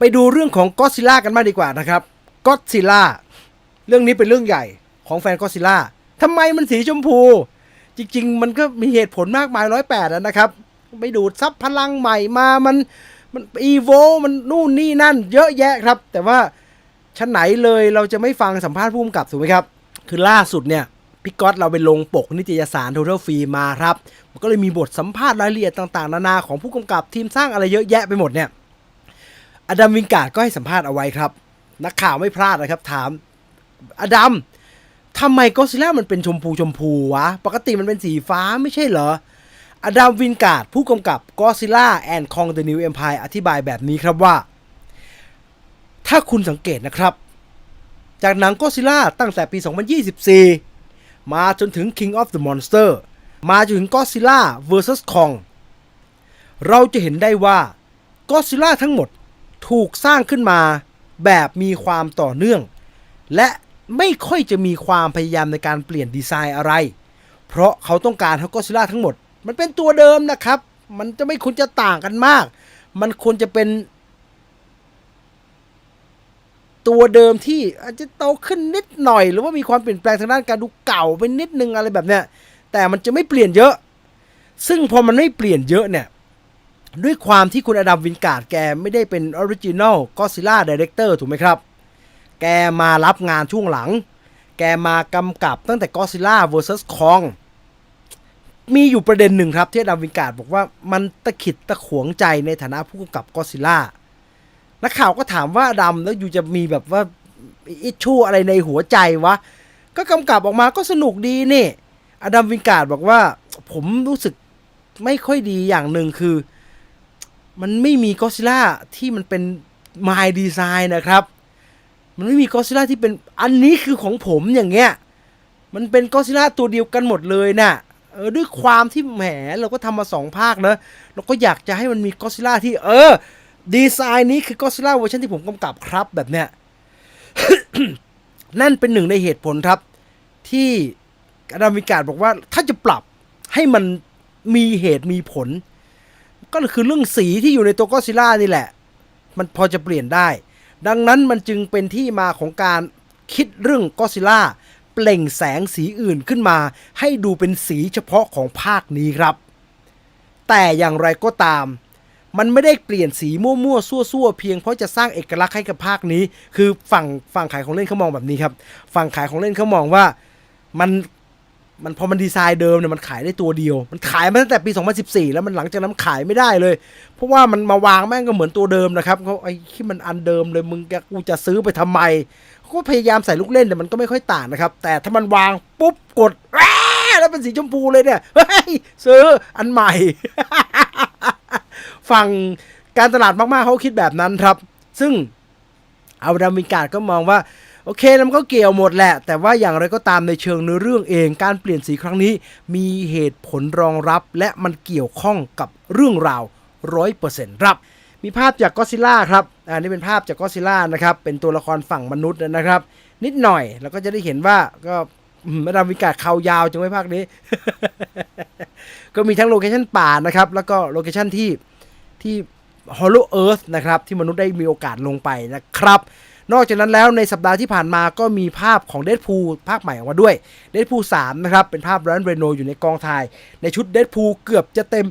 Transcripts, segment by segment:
ไปดูเรื่องของก็ซิล่ากันมากดีกว่านะครับก็ซิล่าเรื่องนี้เป็นเรื่องใหญ่ของแฟนก็ซิล่าทำไมมันสีชมพู จริง ๆ มันก็มีเหตุผลมากมายร้อยแปดนะครับ ไปดูดซับพลังใหม่มามันมันอีโวมันนู่นนี่นั่น เยอะแยะครับ แต่ว่าชั้นไหนเลยเราจะไม่ฟังสัมภาษณ์ผู้กำกับถูกไหมครับ คือล่าสุดเนี่ยพี่ก๊อตเราไปลงปกนิตยสาร Total f r e มาครับ มันก็เลยมีบทสัมภาษณ์รายละเอียดต่าง ๆ นานาของผู้กำกับทีมสร้างอะไรเยอะแยะไปหมดเนี่ย อดัมวิงการ์ดก็ให้สัมภาษณ์เอาไว้ครับ นักข่าวไม่พลาดนะครับ ถาม อดัมทำไมก็ซิล่ามันเป็นชมพูชมพูวะ ปกติมันเป็นสีฟ้าไม่ใช่เหรอ อดัมวินการ์ดผู้กำกับก็ซิล่าแอนด์คองเดอะนิวเอ็มพายอธิบายแบบนี้ครับว่า ถ้าคุณสังเกตนะครับ จากหนังก็ซิล่าตั้งแต่ปี 2024 มาจนถึง King of the Monster มาจนถึงก็ซิล่า vs Kong เราจะเห็นได้ว่าก็ซิล่าทั้งหมด ถูกสร้างขึ้นมาแบบมีความต่อเนื่อง และไม่ค่อยจะมีความพยายามในการเปลี่ยนดีไซน์อะไร เพราะเขาต้องการให้ก็ซิล่าทั้งหมด มันเป็นตัวเดิมนะครับ มันจะไม่ควรจะต่างกันมาก มันควรจะเป็น ตัวเดิมที่อาจจะโตขึ้นนิดหน่อย หรือว่ามีความเปลี่ยนแปลงทางด้านการดูเก่าไปนิดนึงอะไรแบบเนี้ยแต่มันจะไม่เปลี่ยนเยอะ ซึ่งพอมันไม่เปลี่ยนเยอะเนี่ย ด้วยความที่คุณอดัมวินการ์ดแกไม่ได้เป็นออริจิน l ลก็ซิล่าดีเรคเตอร์ถูกไหมครับ แกมารับงานช่วงหลัง แกมากำกับตั้งแต่ก็ซิล่า vs คองมีอยู่ประเด็นหนึ่งครับที่อดัมวินการ์ดบอกว่ามันตะขิดตะขวงใจในฐานะผู้กำกับก็ซิล่านักข่าวก็ถามว่าอดัมแล้วอยู่จะมีแบบว่าอิชชูอะไรในหัวใจวะ ก็กำกับออกมาก็สนุกดีนี่ อดัมวินการ์ดบอกว่าผมรู้สึกไม่ค่อยดีอย่างหนึ่งคือ มันไม่มีก็ซิล่าที่มันเป็น My Design นะครับ มันไม่มีก็ซิล่าที่เป็นอันนี้คือของผมอย่างเงี้ย มันเป็นก็ซิล่าตัวเดียวกันหมดเลยน่ะเออด้วยความที่แหมเราก็ทำมาสองภาคนะเราก็อยากจะให้มันมีก็ซิล่าที่เออ ดีไซน์นี้คือก็ซิล่าเวอร์ชันที่ผมกำกับครับแบบเนี้ยนั่นเป็นหนึ่งในเหตุผลครับ ที่อดัมวิกาดบอกว่าถ้าจะปรับให้มันมีเหตุมีผล ก็คือเรื่องสีที่อยู่ในตัวก็ซิล่านี่แหละ มันพอจะเปลี่ยนได้ ดังนั้นมันจึงเป็นที่มาของการคิดเรื่องก็ซิล่าเปล่งแสงสีอื่นขึ้นมา ให้ดูเป็นสีเฉพาะของภาคนี้ครับ แต่อย่างไรก็ตาม มันไม่ได้เปลี่ยนสีมั่วๆซั่วๆเพียงเพราะจะสร้างเอกลักษณ์ให้กับภาคนี้ คือฝั่งฝั่งขายของเล่นเขามองแบบนี้ครับ ฝั่งขายของเล่นเขามองว่ามัน มันพอมันดีไซน์เดิมเนี่ยมันขายได้ตัวเดียว มันขายมาตั้งแต่ปี 2014 แล้วมันหลังจากนั้นขายไม่ได้เลย เพราะว่ามันมาวางแม่งก็เหมือนตัวเดิมนะครับเขาไอ้ที่มันอันเดิมเลยมึงกกูจะซื้อไปทำไมเขาก็พยายามใส่ลูกเล่นแต่มันก็ไม่ค่อยต่างนะครับ แต่ถ้ามันวางปุ๊บกดแล้วเป็นสีชมพูเลยเนี่ยเฮ้ยซื้ออันใหม่ ฝั่งการตลาดมากๆเขาคิดแบบนั้นครับ ซึ่งเอาดามิการ์ดก็มองว่า โอเคแล้วมันก็เกี่ยวหมดแหละ แต่ว่าอย่างไรก็ตามในเชิงเนื้อเรื่องเองการเปลี่ยนสีครั้งนี้ มีเหตุผลรองรับ และมันเกี่ยวข้องกับเรื่องราวร้อยเปอร์เซ็นต์รับมีภาพจากก็ซิล่าครับ อันนี้เป็นภาพจากก็ซิล่านะครับ เป็นตัวละครฝั่งมนุษย์นะครับ นิดหน่อยแล้วก็จะได้เห็นว่าก็มาดามวิกาดเขายาวจังไว้ภาคนี้ ก็มีทั้งโลเคชันป่านะครับ แล้วก็โลเคชันที่ที่ Hollow Earth นะครับ ที่มนุษย์ได้มีโอกาสลงไปนะครับ นอกจากนั้นแล้วในสัปดาห์ที่ผ่านมาก็มีภาพของเดดพูภาคใหม่ออกมาด้วยเดดพู3นะครับเป็นภาพแรนเรโนอยู่ในกองถ่าย ในชุดเดดพูเกือบจะเต็ม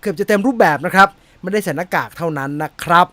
เกือบจะเต็มรูปแบบนะครับไม่ได้ใส่หน้ากากเท่านั้นนะครับ